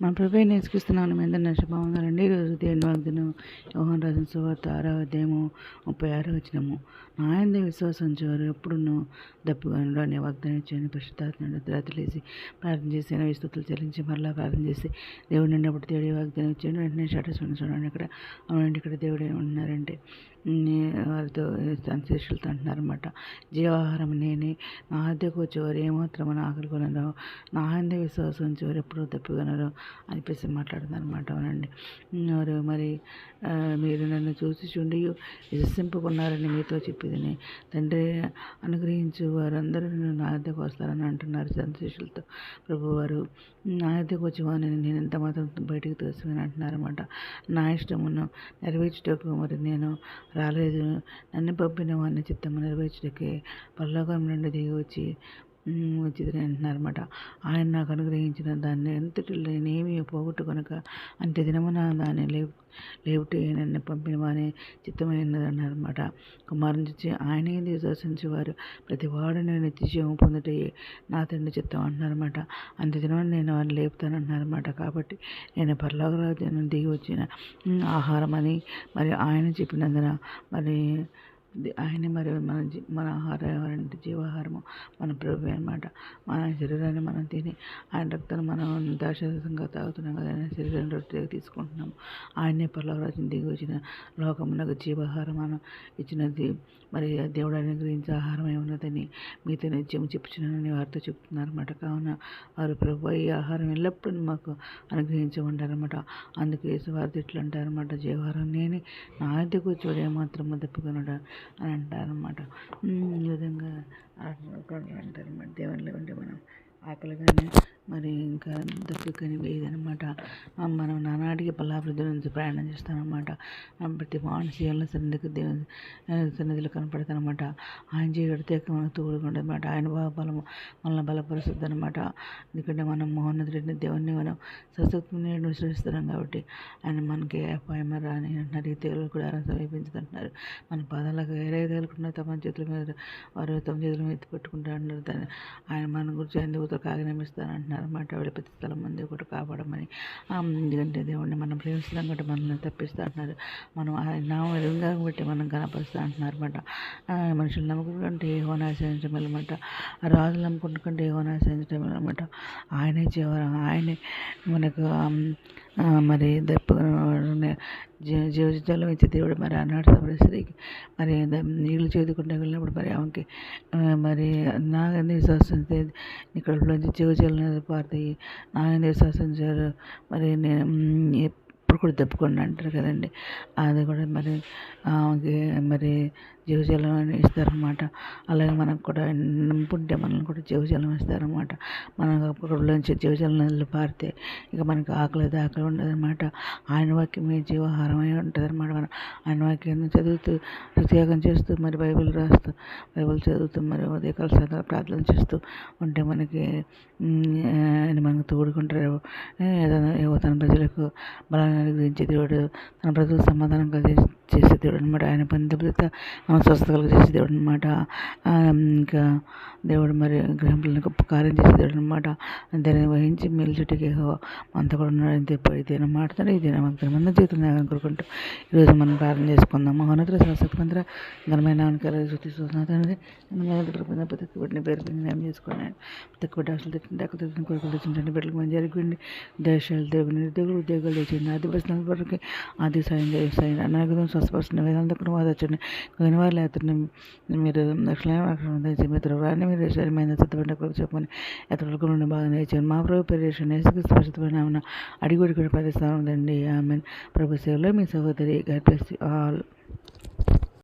మన ప్రభు నేర్చుకిస్తున్నాను మీ అందరి నష్ట ఈరోజు దేని వాగ్దనం యోహన్ రాజన్ సువార్త ఆరవ అధ్యాయము ముప్పై ఆరో వచ్చినము నా విశ్వాసం చేవారు ఎప్పుడును దప్పుగాను అనే వాగ్దానం ఇచ్చాను పరిశుద్ధాత్మ రాత్రిలేసి ప్రార్థన చేసి విస్తుతులు చెల్లించి మరలా ప్రార్థన చేసి దేవుడు నిన్నప్పుడు దేవుడి వాగ్దానం ఇచ్చాడు వెంటనే స్టేటస్ చూడండి ఇక్కడ అవునండి ఇక్కడ దేవుడు ఉన్నారంటే వారితో శిష్యులతో అంటున్నారన్నమాట. జీవాహారం నేనే నా హద్యకు వచ్చేవారు ఏమాత్రమని నా ఆకలి కొనరు నా హంద విశ్వాసం వచ్చేవారు ఎప్పుడు తప్పికొనరు అనిపిస్తే మాట్లాడుతుందనమాట అవునండి. వారు మరి మీరు నన్ను చూసి చూండి విశ్వసింపుకున్నారని మీతో చెప్పేదని. తండ్రి అనుగ్రహించు వారందరూ నా వద్దకు వస్తారని అంటున్నారు సంతోషులతో ప్రభువారు నా దగ్గరకు వచ్చి నేను ఎంత మాత్రం బయటికి తోసిమని అంటున్నారన్నమాట. నా ఇష్టమును నెరవేర్చుటకు మరి నేను రాలేదు. నన్ను పంపిన వాడిని చిత్తము నెరవేర్చుటకే పల్లోకం నుండి దిగి వచ్చి వచ్చిందని అంటున్నారన్నమాట. ఆయన నాకు అనుగ్రహించిన దాన్ని ఎంతటి నేనేమి పోగొట్టుకొనక అంతే దినమున దాన్ని లేవు లేవుటి నన్ను పంపిన వాని చిత్తమైనది అన్నారన్నమాట కుమారుని నుంచి ఆయనే విశ్వసించేవారు ప్రతి వాడు నేను నిత్యజీవం పొందుటే నా తండ్రి చిత్తం అంటున్నారన్నమాట. అంత దినం నేను వారిని లేపుతానంటున్నారన్నమాట కాబట్టి నేను పర్లోకరాజు దిగి వచ్చిన ఆహారం అని మరి ఆయన చెప్పినందున మరి ఆయన మరి మన మన ఆహారం అంటే జీవాహారము మన ప్రభు అనమాట మన శరీరాన్ని మనం తిని ఆయన రక్తాన్ని మనం దాశరథంగా తాగుతున్నాం కదా ఆయన శరీరాన్ని రొట్టెగా తీసుకుంటున్నాము. ఆయనే పర్లవరాజుని దిగి వచ్చిన లోకమునకు జీవాహారం మనం ఇచ్చినది. మరి దేవుడు అనుగ్రహించే ఆహారం ఏమున్నదని మీతో నిత్యం చెప్పుచున్నానని వారితో చెప్తున్నారు అనమాట కావున వారు ప్రభు ఈ ఆహారం ఎల్లప్పుడూ మాకు అనుగ్రహించి ఉంటారన్నమాట అందుకే వారితో ఇట్లా అంటారన్నమాట. జీవాహారం నేనే నా దగ్గర వచ్చి ఏమాత్రం తప్పుకొనడా అని అంటారనమాట ఈ విధంగా అంటారన్నమాట. దేవుని ఉంటే మనం ఆకలిగానే మరి ఇంకా దప్పికని లేదనమాట మనం నానాటికి పల్లాభివృద్ధి నుంచి ప్రయాణం చేస్తానమాట ప్రతి మానసీయాల సన్నిధికి దేవుని సన్నిధిలో కనపడతానమాట ఆయన చేయడితే మనకు తోడుగా ఉండదన్నమాట. ఆయన బలము మనల్ని బలపరుస్తుంది అనమాట ఎందుకంటే మనం మహోన్నతుడిని దేవుణ్ణి మనం సశక్తిని విశ్వసిస్తున్నాం కాబట్టి ఆయన మనకి అపాయం రాని అంటున్నారు. ఈ తెగులు కూడా సమీపించదంటున్నారు. మన పాదాలకు ఏరే తగులుకున్న తమ చేతుల మీద వారు తమ చేతుల మీద ఎత్తి పెట్టుకుంటా ఆయన మన గురించి ఎందుకు కాగనమిస్తానంటున్నారు అన్నమాట. ఆవిడ ప్రతి స్థలం ఉంది ఒకటి కాపాడమని ఎందుకంటే దేవుడిని మనం ప్రేమిస్తున్నాం కాబట్టి మనల్ని తప్పిస్తా అంటున్నారు మనం నా విధంగా బట్టి మనం కనపరుస్తా అంటున్నారు అనమాట మనుషులు నమ్ముకుంటే ఏహోని ఆశ్రయించడం అనమాట రాజులు నమ్ముకుంటుంటే ఏహోని ఆశ్రయించడం అనమాట ఆయనే చివరం. ఆయనే మనకు మరి దెప్ప జీవజలం ఇచ్చే దేవుడు మరి ఆనాడు సమరస్త్రీకి మరి నీళ్ళు చేదుకుంటే వెళ్ళినప్పుడు మరి ఆమెకి మరి నాగంది విశ్వాసం ఇక్కడ జీవజలం పారుతాయి నాగంది విశ్వాసించారు మరి నేను కూడా దెబ్బకుండా అంటారు కదండి. అది కూడా మరి మరి జీవజలం ఇస్తారనమాట అలాగే మనకు కూడా నింపుంటే మనల్ని కూడా జీవజలం ఇస్తారనమాట మనం కడుపులోంచి జీవజలం నదులు పారితే ఇక మనకి ఆకలి ఆకలి ఉండదనమాట ఆయన వాక్యమే జీవాహారమై ఉంటుంది అనమాట మనం ఆయన వాక్యం చదువుతూ ప్రత్యేకం చేస్తూ మరి బైబిల్ రాస్తూ బైబిల్ చదువుతూ మరి ఉదయకాల సాయంత్రం ప్రార్థన చేస్తూ ఉంటే మనకి ఆయన మనకు తోడుకుంటారు. ఏదైనా తన ప్రజలకు బలాన్ని గురించి దేవుడు తన ప్రజలకు సమాధానం కలిగి చేసే దేవుడు అనమాట ఆయన పందిత స్వస్థత కలిగజేసే దేవుడు అనమాట ఇంకా దేవుడు మరి గ్రహంలో గొప్ప కార్యం చేసే దేవుడు అనమాట దాన్ని వహించి మేలు మెలిచుటికి అంత కూడా ఉన్నాడు తెప్ప ఇదేనా మాట్లాడు ఇదేనా మాకు మన జీవితం అనుకుంటూ ఈరోజు మనం ప్రారంభం చేసుకుందాం. మహోన్నత శాసకమంత్ర ఘనమైన శృతి చూసినది ప్రతి పేరు నేను చేసుకున్నాను ప్రతి బిడ్డ అసలు తెచ్చింది అక్కడ తెచ్చిన కొడుకులు తెచ్చిందండి బిడ్డలకు మంచి జరిగింది దేశాలు దేవుని నిరుద్యోగులు ఉద్యోగాలు తెచ్చింది ఆది బస్ వరకు ఆది సాయం సాయం అనాగతం స్వస్థపరుస్తున్న వేదాంత కుటుంబాదర్చండి కొన్ని వారు అతన్ని మీరు దక్షిణ మిత్రులు రాని మీరు శరీరమైన సిద్ధపడిన చెప్పని ఎతరులకు నుండి బాగా నేర్చాను మా ప్రభు పెరేషన్ నేసుకు స్పష్టమైన అడిగుడి కూడా ప్రతిస్తాను ఆమె ప్రభు సేవలో మీ సహోదరి. God all.